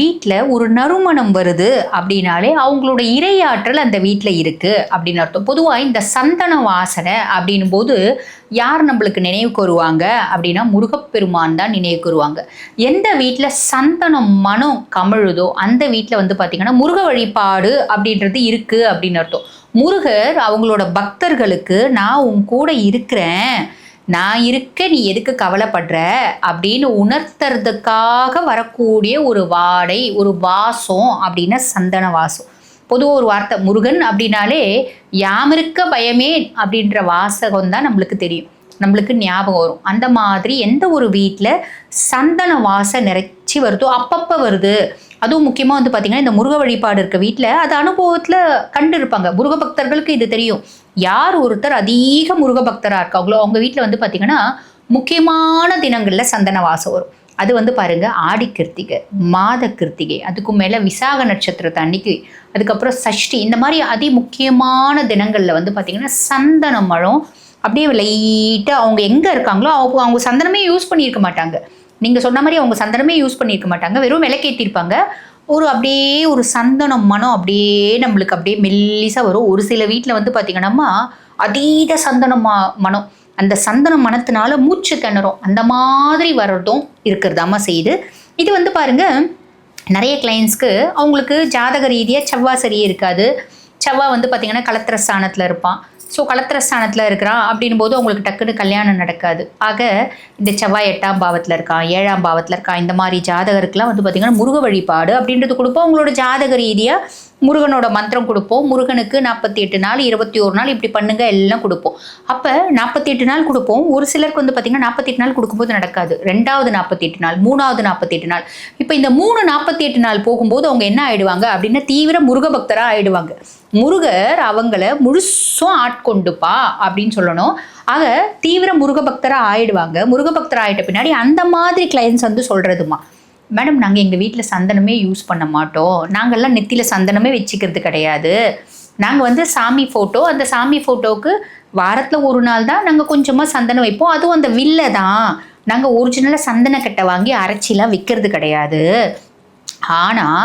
வீட்டில் ஒரு நறுமணம் வருது அப்படின்னாலே அவங்களோட இரையாற்றல் அந்த வீட்டில் இருக்குது அப்படின்னு அர்த்தம். பொதுவாக இந்த சந்தன வாசனை அப்படின்னும் போது யார் நம்மளுக்கு நினைவுக்கு வருவாங்க அப்படின்னா முருகப்பெருமான் தான் நினைவுக்கு வருவாங்க எந்த வீட்டில் சந்தனம் மனம் கமழுதோ அந்த வீட்டில் வந்து பார்த்திங்கன்னா முருக வழிபாடு அப்படின்றது இருக்குது அப்படின்னு அர்த்தம். முருகர் அவங்களோட பக்தர்களுக்கு நான் உன் கூட இருக்கிறேன். நான் இருக்க நீ எதுக்கு கவலைப்படுற? அப்படின்னு உணர்த்துறதுக்காக வரக்கூடிய ஒரு வாடை ஒரு வாசம் அப்படின்னா சந்தன வாசம். பொதுவாக ஒரு வார்த்தை முருகன் அப்படின்னாலே யாமிருக்க பயமேன் அப்படின்ற வாசகம் தான் நம்மளுக்கு தெரியும். நம்மளுக்கு ஞாபகம் வரும். அந்த மாதிரி எந்த ஒரு வீட்டில் சந்தன வாசம் நிறைச்சி வருதோ அப்பப்போ வருது. அதுவும் முக்கியமாக வந்து பார்த்திங்கன்னா இந்த முருக வழிபாடு இருக்க வீட்டில் அது அனுபவத்தில் கண்டு இருப்பாங்க முருக பக்தர்களுக்கு இது தெரியும். யார் ஒருத்தர் அதிக முருக பக்தராக இருக்காங்களோ அவங்க வீட்டில் வந்து பார்த்திங்கன்னா முக்கியமான தினங்களில் சந்தன வாசம் வரும். அது வந்து பாருங்க ஆடி கிருத்திகை மாத கிருத்திகை அதுக்கு மேலே விசாக நட்சத்திரத்தை அன்னைக்கு அதுக்கப்புறம் சஷ்டி இந்த மாதிரி அதி முக்கியமான தினங்களில் வந்து பார்த்திங்கன்னா சந்தன மழம் அப்படியே லைட்டாக அவங்க எங்கே இருக்காங்களோ அவங்க அவங்க சந்தனமே யூஸ் பண்ணியிருக்க மாட்டாங்க. நீங்கள் சொன்ன மாதிரி அவங்க சந்தனமே யூஸ் பண்ணியிருக்க மாட்டாங்க. வெறும் விளக்கேற்றிருப்பாங்க ஒரு அப்படியே ஒரு சந்தனம் மனம் அப்படியே நம்மளுக்கு அப்படியே மெல்லிசாக வரும். ஒரு சில வீட்டில் வந்து பார்த்திங்கன்னா அதீத சந்தனம் மனம். அந்த சந்தன மனத்தினால மூச்சு திணறும். அந்த மாதிரி வர்றதும் இருக்கிறதாம்மா செய்யுது. இது வந்து பாருங்க நிறைய கிளைண்ட்ஸ்க்கு அவங்களுக்கு ஜாதக ரீதியாக செவ்வாய் சரியே இருக்காது. செவ்வாய் வந்து பார்த்திங்கன்னா கலத்திர ஸ்தானத்தில் இருப்பான். ஸோ கலத்திர ஸ்தானத்தில் இருக்கிறான் அப்படின் போது அவங்களுக்கு டக்குன்னு கல்யாணம் நடக்காது. ஆக இந்த செவ்வாய் எட்டாம் பாவத்தில் இருக்கான் ஏழாம் பாவத்தில் இருக்கான் இந்த மாதிரி ஜாதகருக்குலாம் வந்து பார்த்திங்கன்னா முருக வழிபாடு அப்படின்றது கொடுப்போம். அவங்களோட ஜாதக ரீதியாக முருகனோட மந்திரம் கொடுப்போம். முருகனுக்கு நாற்பத்தி எட்டு நாள் இருபத்தி ஒரு நாள் இப்படி பண்ணுங்க எல்லாம் கொடுப்போம். அப்போ நாற்பத்தி எட்டு நாள் கொடுப்போம். ஒரு சிலருக்கு வந்து பார்த்திங்கன்னா நாற்பத்தி எட்டு நாள் கொடுக்கும்போது நடக்காது. ரெண்டாவது நாற்பத்தி எட்டு நாள் மூணாவது நாற்பத்தி எட்டு நாள். இப்போ இந்த மூணு நாற்பத்தி எட்டு நாள் போகும்போது அவங்க என்ன ஆயிடுவாங்க அப்படின்னா தீவிர முருக பக்தராக ஆயிடுவாங்க. முருகர் அவங்கள முழுசும் ஆட்கொண்டுப்பா அப்படின்னு சொல்லணும். ஆக தீவிர முருக பக்தராக ஆயிடுவாங்க. முருக பக்தராக ஆயிட்ட பின்னாடி அந்த மாதிரி கிளைண்ட்ஸ் வந்து சொல்கிறதுமா மேடம் நாங்கள் எங்கள் வீட்டில் சந்தனமே யூஸ் பண்ண மாட்டோம். நாங்கள்லாம் நெத்தியில் சந்தனமே வச்சுக்கிறது கிடையாது. நாங்கள் வந்து சாமி ஃபோட்டோ அந்த சாமி ஃபோட்டோவுக்கு வாரத்தில் ஒரு நாள் தான் நாங்கள் கொஞ்சமாக சந்தனம் வைப்போம். அதுவும் அந்த வில்லை தான். நாங்கள் ஒரிஜினலாக சந்தனக்கட்டை வாங்கி அரைச்சிலாம் விற்கிறது கிடையாது. ஆனால்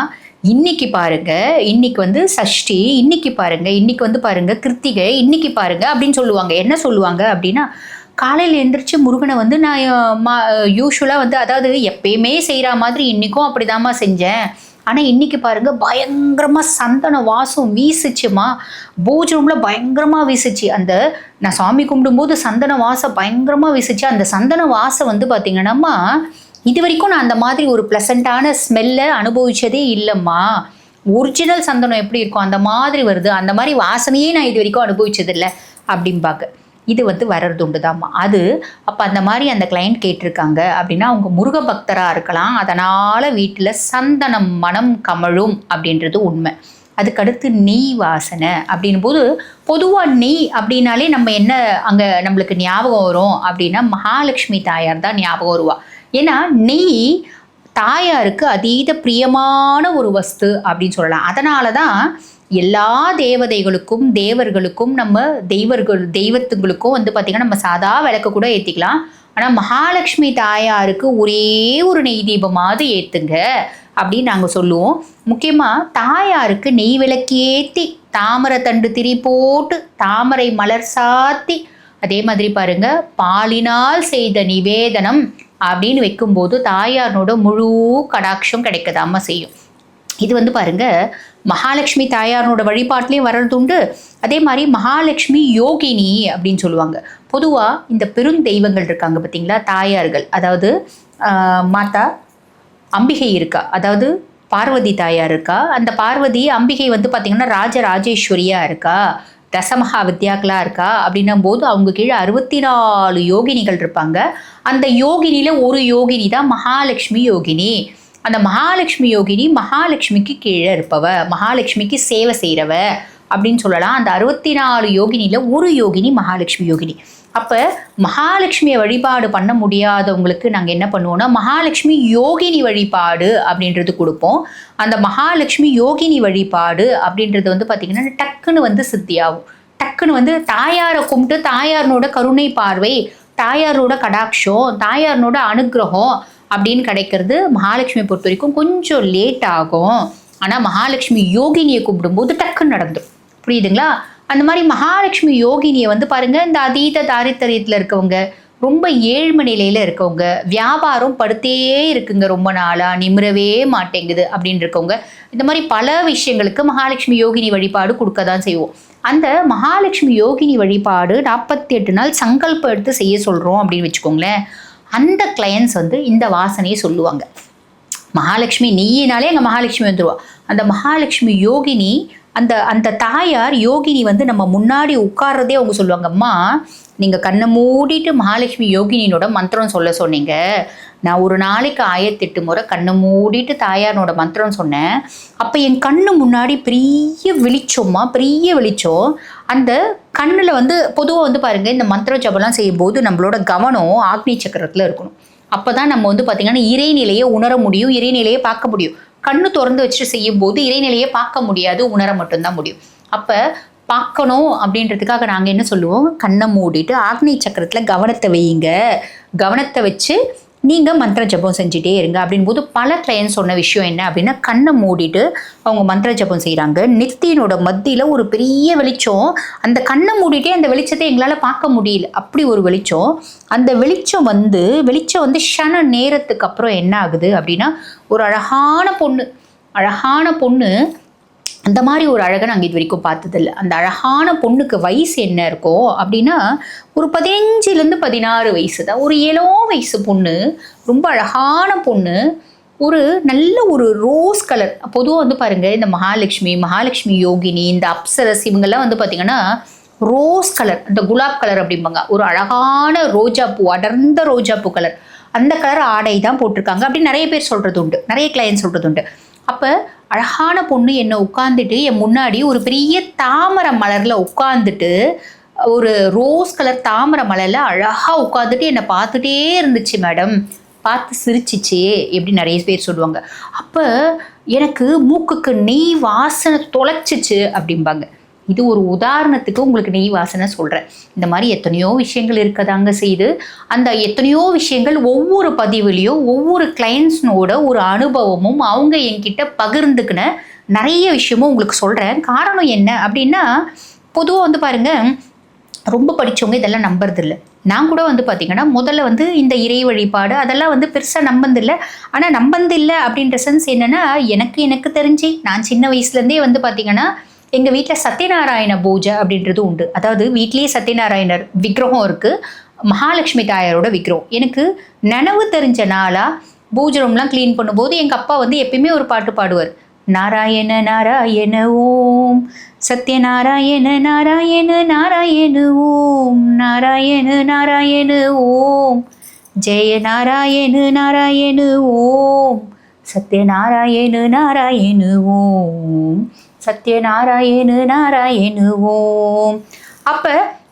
இன்னைக்கு பாருங்க இன்னைக்கு வந்து சஷ்டி இன்னைக்கு பாருங்க இன்னைக்கு வந்து பாருங்க கிருத்திகை இன்னைக்கு பாருங்க அப்படின்னு சொல்லுவாங்க. என்ன சொல்லுவாங்க அப்படின்னா காலையில் எந்திரிச்சு முருகனை வந்து நான் மா யூஸ்வலாக வந்து அதாவது எப்பயுமே செய்கிற மாதிரி இன்றைக்கும் அப்படிதாம்மா செஞ்சேன். ஆனால் இன்னைக்கு பாருங்கள் பயங்கரமாக சந்தன வாசம் வீசிச்சுமா. பூஜை ரூமில் பயங்கரமாக வீசிச்சு. அந்த நான் சாமி கும்பிடும்போது சந்தன வாசம் பயங்கரமாக வீசிச்சு. அந்த சந்தன வாசம் வந்து பார்த்திங்கன்னாம்மா இது வரைக்கும் நான் அந்த மாதிரி ஒரு ப்ளசண்ட்டான ஸ்மெல்லை அனுபவித்ததே இல்லைம்மா. ஒரிஜினல் சந்தனம் எப்படி இருக்கும் அந்த மாதிரி வருது. அந்த மாதிரி வாசனையே நான் இது வரைக்கும் அனுபவிச்சதில்லை. அப்படிம்பாங்க. இது வந்து வர்றது உண்டுதாம்மா. அது அப்போ அந்த மாதிரி அந்த கிளைண்ட் கேட்டிருக்காங்க அப்படின்னா அவங்க முருக பக்தராக இருக்கலாம். அதனால் வீட்டில் சந்தனம் மனம் கமழும் அப்படின்றது உண்மை. அதுக்கடுத்து நெய் வாசனை அப்படின் போது பொதுவாக நெய் அப்படின்னாலே நம்ம என்ன அங்கே நம்மளுக்கு ஞாபகம் வரும் அப்படின்னா மகாலட்சுமி தாயார் தான் ஞாபகம் வருவா. ஏன்னா நெய் தாயாருக்கு அதீத பிரியமான ஒரு வஸ்து அப்படின்னு சொல்லலாம். அதனால தான் எல்லா தேவதைகளுக்கும் தேவர்களுக்கும் நம்ம தெய்வர்கள் தெய்வத்துங்களுக்கும் வந்து பார்த்திங்கன்னா நம்ம சாதா விளக்கு கூட ஏற்றிக்கலாம் ஆனால் மகாலட்சுமி தாயாருக்கு ஒரே ஒரு நெய் தீபமாவது ஏற்றுங்க அப்படின்னு நாங்கள் சொல்லுவோம். முக்கியமாக தாயாருக்கு நெய் விளக்கு ஏற்றி தாமரை தண்டு திரி போட்டு தாமரை மலர் சாத்தி அதே மாதிரி பாருங்க பாலினால் செய்த நிவேதனம் அப்படின்னு வைக்கும்போது தாயாரோட முழு கடாட்சம் கிடைக்கதாம செய்யும். இது வந்து பாருங்க மகாலட்சுமி தாயாரனோட வழிபாட்டிலையும் வர்றதுண்டு அதே மாதிரி மகாலட்சுமி யோகினி அப்படின்னு சொல்லுவாங்க. பொதுவாக இந்த பெருந்தெய்வங்கள் இருக்காங்க பார்த்தீங்களா தாயார்கள். அதாவது மாதா அம்பிகை இருக்கா? அதாவது பார்வதி தாயார் இருக்கா? அந்த பார்வதி அம்பிகை வந்து பார்த்திங்கன்னா ராஜராஜேஸ்வரியா இருக்கா? தசமகா வித்யாக்களா இருக்கா? அப்படின்னும் போது அவங்க கீழே அறுபத்தி நாலு யோகினிகள் இருப்பாங்க. அந்த யோகினியில் ஒரு யோகினி தான் மகாலட்சுமி யோகினி. அந்த மகாலட்சுமி யோகினி மகாலட்சுமிக்கு கீழே இருப்பவ மகாலட்சுமிக்கு சேவை செய்கிறவ அப்படின்னு சொல்லலாம். அந்த அறுபத்தி நாலு யோகினியில் ஒரு யோகினி மகாலட்சுமி யோகினி. அப்போ மகாலட்சுமியை வழிபாடு பண்ண முடியாதவங்களுக்கு நாங்கள் என்ன பண்ணுவோம்னா மகாலட்சுமி யோகினி வழிபாடு அப்படின்றது கொடுப்போம். அந்த மகாலட்சுமி யோகினி வழிபாடு அப்படின்றது வந்து பார்த்திங்கன்னா டக்குன்னு வந்து சித்தியாகும். டக்குன்னு வந்து தாயாரை கும்பிட்டு தாயாரனோட கருணை பார்வை தாயாரோட கடாட்சம் தாயாரனோட அனுக்கிரகம் அப்படின்னு கிடைக்கிறது மகாலட்சுமி பொறுத்த வரைக்கும் கொஞ்சம் லேட் ஆகும். ஆனால் மகாலட்சுமி யோகினியை கூப்பிடும்போது டக்குன்னு நடந்துடும் புரியுதுங்களா? அந்த மாதிரி மகாலட்சுமி யோகினியை வந்து பாருங்க இந்த அதீத தாரித்தரியத்தில் இருக்கவங்க ரொம்ப ஏழ்மை நிலையில இருக்கவங்க வியாபாரம் படுத்தே இருக்குங்க ரொம்ப நாளா நிமிரவே மாட்டேங்குது அப்படின்னு இருக்கவங்க இந்த மாதிரி பல விஷயங்களுக்கு மகாலட்சுமி யோகினி வழிபாடு கொடுக்க தான் செய்வோம். அந்த மகாலட்சுமி யோகினி வழிபாடு நாற்பத்தி எட்டு நாள் சங்கல்பம் எடுத்து செய்ய சொல்கிறோம் அப்படின்னு வச்சுக்கோங்களேன். அந்த கிளையன்ஸ் வந்து இந்த வாசனையை சொல்லுவாங்க. மகாலட்சுமி நீயினாலே அங்கே மகாலட்சுமி வந்துருவா. அந்த மகாலட்சுமி யோகினி அந்த அந்த தாயார் யோகினி வந்து நம்ம முன்னாடி உட்கார்றதே அவங்க சொல்லுவாங்க அம்மா நீங்கள் கண்ணை மூடிட்டு மகாலட்சுமி யோகினியினோட மந்திரம் சொல்ல சொன்னீங்க. நான் ஒரு நாளைக்கு ஆயிரத்தெட்டு முறை கண்ணை மூடிட்டு தாயாரோட மந்திரம் சொன்னேன். அப்போ என் கண்ணு முன்னாடி பெரிய வெளிச்சோம்மா பெரிய வெளிச்சம். அந்த கண்ணில் வந்து பொதுவாக வந்து பாருங்கள் இந்த மந்திர ஜபம்லாம் செய்யும்போது நம்மளோட கவனம் ஆக்னி சக்கரத்தில் இருக்கணும். அப்போ தான் நம்ம வந்து பார்த்திங்கன்னா இறைநிலையை உணர முடியும் இறைநிலையை பார்க்க முடியும். கண்ணு திறந்து வச்சுட்டு செய்யும்போது இறைநிலையை பார்க்க முடியாது உணர மட்டும்தான் முடியும். அப்போ பார்க்கணும் அப்படின்றதுக்காக நாங்கள் என்ன சொல்லுவோம்? கண்ணை மூடிட்டு ஆக்னி சக்கரத்தில் கவனத்தை வையுங்க. கவனத்தை வச்சு நீங்கள் மந்திர ஜபம் செஞ்சுட்டே இருங்க அப்படின்போது பல கிளையன்ட் சொன்ன விஷயம் என்ன அப்படின்னா கண்ணை மூடிட்டு அவங்க மந்திர ஜபம் செய்கிறாங்க நித்தியனோட மத்தியில் ஒரு பெரிய வெளிச்சம். அந்த கண்ணை மூடிட்டே அந்த வெளிச்சத்தை எங்களால் பார்க்க முடியல. அப்படி ஒரு வெளிச்சம். அந்த வெளிச்சம் வந்து வெளிச்சம் வந்து ஷன நேரத்துக்கு அப்புறம் என்ன ஆகுது அப்படின்னா ஒரு அழகான பொண்ணு. அழகான பொண்ணு அந்த மாதிரி ஒரு அழகை நாங்கள் இது வரைக்கும் பார்த்ததில்ல. அந்த அழகான பொண்ணுக்கு வயசு என்ன இருக்கோ அப்படின்னா ஒரு பதினஞ்சுலேருந்து பதினாறு வயசு தான். ஒரு ஏழோ வயசு பொண்ணு ரொம்ப அழகான பொண்ணு ஒரு நல்ல ஒரு ரோஸ் கலர் பொதுவாக வந்து பாருங்கள் இந்த மகாலட்சுமி மகாலட்சுமி யோகினி இந்த அப்சரஸ் இவங்கெல்லாம் வந்து பார்த்திங்கன்னா ரோஸ் கலர் அந்த குலாப் கலர் அப்படிம்பாங்க. ஒரு அழகான ரோஜா பூ அடர்ந்த ரோஜா பூ கலர் அந்த கலர் ஆடை தான் போட்டிருக்காங்க. அப்படின்னு நிறைய பேர் சொல்கிறது உண்டு நிறைய கிளையன்ட் சொல்கிறது உண்டு அப்போ அழகான பொண்ணு என்னை உட்காந்துட்டு என் முன்னாடி ஒரு பெரிய தாமரை மலரில் உட்காந்துட்டு ஒரு ரோஸ் கலர் தாமரை மலரில் அழகாக உட்காந்துட்டு என்னை பார்த்துட்டே இருந்துச்சு மேடம். பார்த்து சிரிச்சிச்சு எப்படி நிறைய பேர் சொல்லுவாங்க. அப்போ எனக்கு மூக்குக்கு நெய் வாசனை தொலைச்சிச்சு அப்படிம்பாங்க. இது ஒரு உதாரணத்துக்கு உங்களுக்கு நெய் வாசனை சொல்கிறேன் இந்த மாதிரி எத்தனையோ விஷயங்கள் இருக்கதாங்க செய்து அந்த எத்தனையோ விஷயங்கள் ஒவ்வொரு பதிவுலேயும் ஒவ்வொரு கிளைண்ட்ஸ்னோட ஒரு அனுபவமும் அவங்க என்கிட்ட பகிர்ந்துக்கின நிறைய விஷயமும் உங்களுக்கு சொல்கிறேன் காரணம் என்ன அப்படின்னா பொதுவாக வந்து பாருங்கள் ரொம்ப படித்தவங்க இதெல்லாம் நம்புறதில்ல. நான் கூட வந்து பார்த்திங்கன்னா முதல்ல வந்து இந்த இறை வழிபாடு அதெல்லாம் வந்து பெருசாக நம்பந்தில்லை ஆனால் நம்பந்தில்லை அப்படின்ற சென்ஸ் என்னென்னா எனக்கு எனக்கு தெரிஞ்சு நான் சின்ன வயசுலேருந்தே வந்து பார்த்திங்கன்னா எங்கள் வீட்டில் சத்யநாராயண பூஜை அப்படின்றது உண்டு. அதாவது வீட்லேயே சத்யநாராயணர் விக்கிரகம் இருக்குது மகாலட்சுமி தாயாரோட விக்கிரகம். எனக்கு நனவு தெரிஞ்ச நாளாக பூஜை ரூம்லாம் க்ளீன் பண்ணும்போது எங்கள் அப்பா வந்து எப்பயுமே ஒரு பாட்டு பாடுவார். நாராயண நாராயண ஓம். சத்யநாராயண நாராயண நாராயண ஓம். நாராயண நாராயண ஓம். ஜெய நாராயண நாராயண ஓம். சத்யநாராயண நாராயண ஓம். சத்யநாராயணு நாராயணு ஓம் அப்போ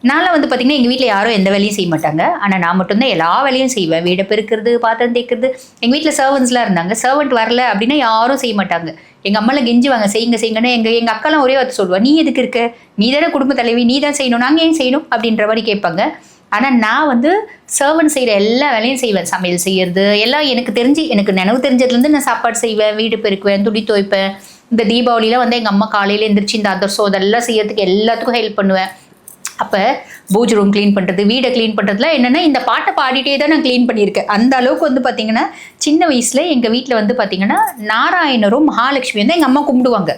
நான்லாம் வந்து பார்த்திங்கன்னா எங்கள் வீட்டில் யாரும் எந்த வேலையும் செய்ய மாட்டாங்க. ஆனால் நான் மட்டும்தான் எல்லா வேலையும் செய்வேன். வீடை பெருக்கிறது பாத்திரம் தேய்க்கிறது. எங்கள் வீட்டில் சர்வன்ஸ்லாம் இருந்தாங்க. சர்வெண்ட் வரல அப்படின்னா யாரும் செய்ய மாட்டாங்க. எங்கள் அம்மாலாம் கெஞ்சுவாங்க. செய்யுங்க செய்யுங்கன்னு எங்கள் எங்கள் அக்காலாம் ஒரே வார்த்தை சொல்லுவாள் நீ எதுக்கு இருக்க? நீ தானே குடும்ப தலைவி. நீ தான் செய்யணும். நாங்கள் ஏன் செய்யணும்? அப்படின்ற மாதிரி கேட்பாங்க. ஆனால் நான் வந்து சர்வன் செய்கிற எல்லா வேலையும் செய்வேன். சமையல் செய்யறது எல்லாம் எனக்கு தெரிஞ்சு எனக்கு நினைவு தெரிஞ்சதுலேருந்து நான் சாப்பாடு செய்வேன். வீடு பெருக்குவேன் துணி துவைப்பேன். இந்த தீபாவளியில் வந்து எங்கள் அம்மா காலையில் எந்திரிச்சு இந்த அதர்சோ அதெல்லாம் செய்யறதுக்கு எல்லாத்துக்கும் ஹெல்ப் பண்ணுவேன். அப்போ பூஜ் ரூம் க்ளீன் பண்ணுறது வீடை க்ளீன் பண்ணுறதுலாம் என்னென்னா இந்த பாட்டை பாடிட்டே தான் நான் க்ளீன் பண்ணியிருக்கேன். அந்த அளவுக்கு வந்து பார்த்திங்கன்னா சின்ன வயசில் எங்கள் வீட்டில் வந்து பார்த்திங்கன்னா நாராயணரும் மகாலட்சுமியும் தான் எங்கள் அம்மா கும்பிடுவாங்க.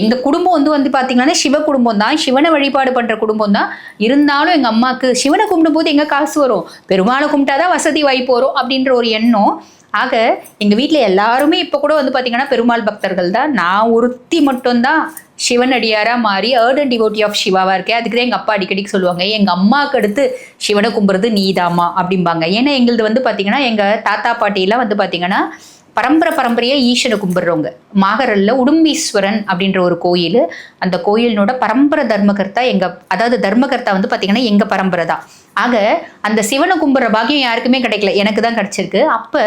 எங்கள் குடும்பம் வந்து வந்து பார்த்திங்கன்னா சிவ குடும்பம் தான் சிவனை வழிபாடு பண்ணுற குடும்பம் தான். இருந்தாலும் எங்கள் அம்மாவுக்கு சிவனை கும்பிடும்போது எங்கே காசு வரும்? பெருமாளை கும்பிட்டாதான் வசதி வாய்ப்பு வரும் அப்படின்ற ஒரு எண்ணம். ஆக எங்கள் வீட்டில் எல்லாருமே இப்போ கூட வந்து பார்த்தீங்கன்னா பெருமாள் பக்தர்கள் தான். நான் ஒருத்தி மட்டும்தான் சிவனடியாராக மாறி ஏர்டன் டிவோட்டி ஆஃப் சிவாவாக இருக்கேன். அதுக்கு தான் எங்கள் அப்பா அடிக்கடிக்கு சொல்லுவாங்க எங்கள் அம்மாவுக்கு அடுத்து சிவனை கும்புறது நீதாமா அப்படிம்பாங்க. ஏன்னா எங்களது வந்து பார்த்தீங்கன்னா எங்கள் தாத்தா பாட்டியெல்லாம் வந்து பார்த்தீங்கன்னா பரம்பரை பரம்பரையாக ஈஸ்வரை கும்பிடுறவங்க. மாகரல்ல உடும்பீஸ்வரன் அப்படின்ற ஒரு கோயில். அந்த கோயிலினோட பரம்பரை தர்மகர்த்தா எங்கள் அதாவது தர்மகர்த்தா வந்து பார்த்திங்கன்னா எங்கள் பரம்பரை தான். ஆக அந்த சிவனை கும்பிட்ற பாக்கியம் யாருக்குமே கிடைக்கல. எனக்கு தான் கிடச்சிருக்கு. அப்போ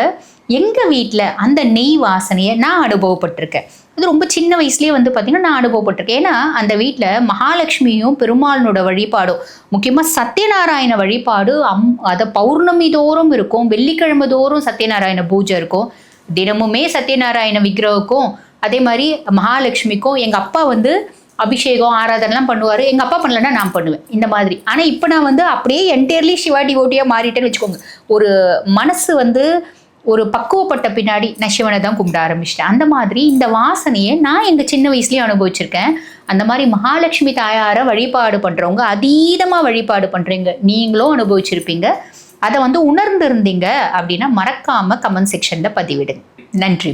எங்கள் வீட்டில் அந்த நெய் வாசனையை நான் அனுபவப்பட்டிருக்கேன். அது ரொம்ப சின்ன வயசுலேயே வந்து பார்த்திங்கன்னா நான் அனுபவப்பட்டிருக்கேன். ஏன்னா அந்த வீட்டில் மகாலட்சுமியும் பெருமாளனோட வழிபாடும் முக்கியமாக சத்யநாராயண வழிபாடு அம் அதை பௌர்ணமி தோறும் இருக்கும். வெள்ளிக்கிழமை தோறும் சத்யநாராயண பூஜை இருக்கும். தினமுமே சத்யநாராயண விக்கிரகக்கும் அதே மாதிரி மகாலட்சுமிக்கும் எங்கள் அப்பா வந்து அபிஷேகம் ஆராதனைலாம் பண்ணுவார். எங்கள் அப்பா பண்ணலன்னா நான் பண்ணுவேன். இந்த மாதிரி. ஆனால் இப்போ நான் வந்து அப்படியே என்டையர்லி சிவா டிவோட்டியாக மாறிட்டேன்னு வச்சுக்கோங்க. ஒரு மனசு வந்து ஒரு பக்குவப்பட்ட பின்னாடி நான் சிவனை தான் கும்பிட ஆரம்பிச்சிட்டேன். அந்த மாதிரி இந்த வாசனையை நான் எங்கள் சின்ன வயசுலேயும் அனுபவிச்சிருக்கேன். அந்த மாதிரி மகாலட்சுமி தாயாரை வழிபாடு பண்ணுறவங்க அதீதமாக வழிபாடு பண்ணுறீங்க நீங்களும் அனுபவிச்சிருப்பீங்க. அதை வந்து உணர்ந்திருந்தீங்க அப்படின்னா மறக்காமல் கமெண்ட் செக்ஷனில் பதிவிடுங்க. நன்றி.